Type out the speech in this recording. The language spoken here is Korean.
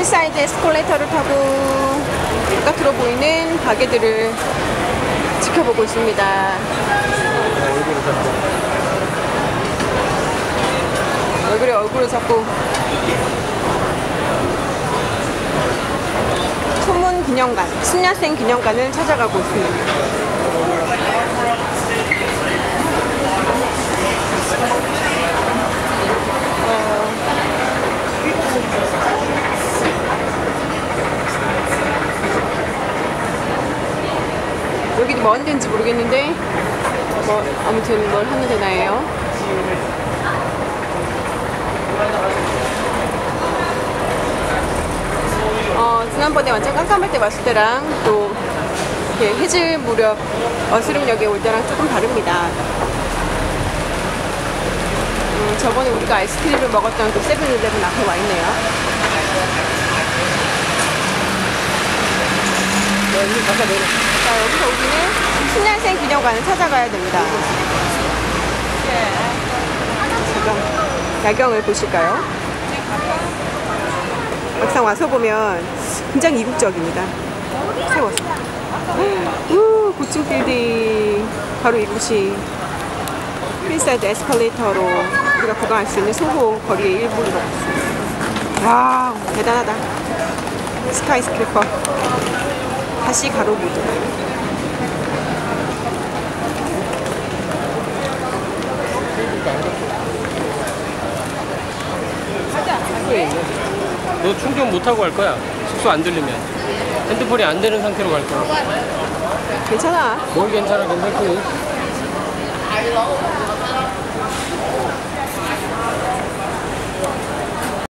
힐사이드 에스컬레이터를 타고 바깥으로 보이는 가게들을 지켜보고 있습니다. 얼굴을 잡고. 얼굴에 얼굴을 잡고 소문 기념관, 순야생 기념관을 찾아가고 있습니다. 어, 여기도 뭐 하는 데인지 모르겠는데 뭐 아무튼 뭘 하는 데나예요. 어, 지난번에 완전 깜깜할 때 왔을 때랑 또 이렇게 해질 무렵 어스름역에 올 때랑 조금 다릅니다. 음, 저번에 우리가 아이스크림을 먹었던 그 세븐일레븐 앞에 와 있네요. 이거 잠깐 내려. 자, 여기서 우리는 신년생 기념관을 찾아가야 됩니다. 잠깐 야경을 보실까요? 막상 와서 보면 굉장히 이국적입니다. 세워서. 우, 고층 빌딩. 바로 이곳이 힐사이드 에스컬레이터로 우리가 구경할 수 있는 소호 거리의 같습니다. 와, 대단하다. 스카이스크래퍼. 다시 있네. 너 충전 못하고 갈 거야. 숙소 안 들리면. 핸드폰이 안 되는 상태로 갈 거야. 괜찮아. 뭘 괜찮아, 괜찮고.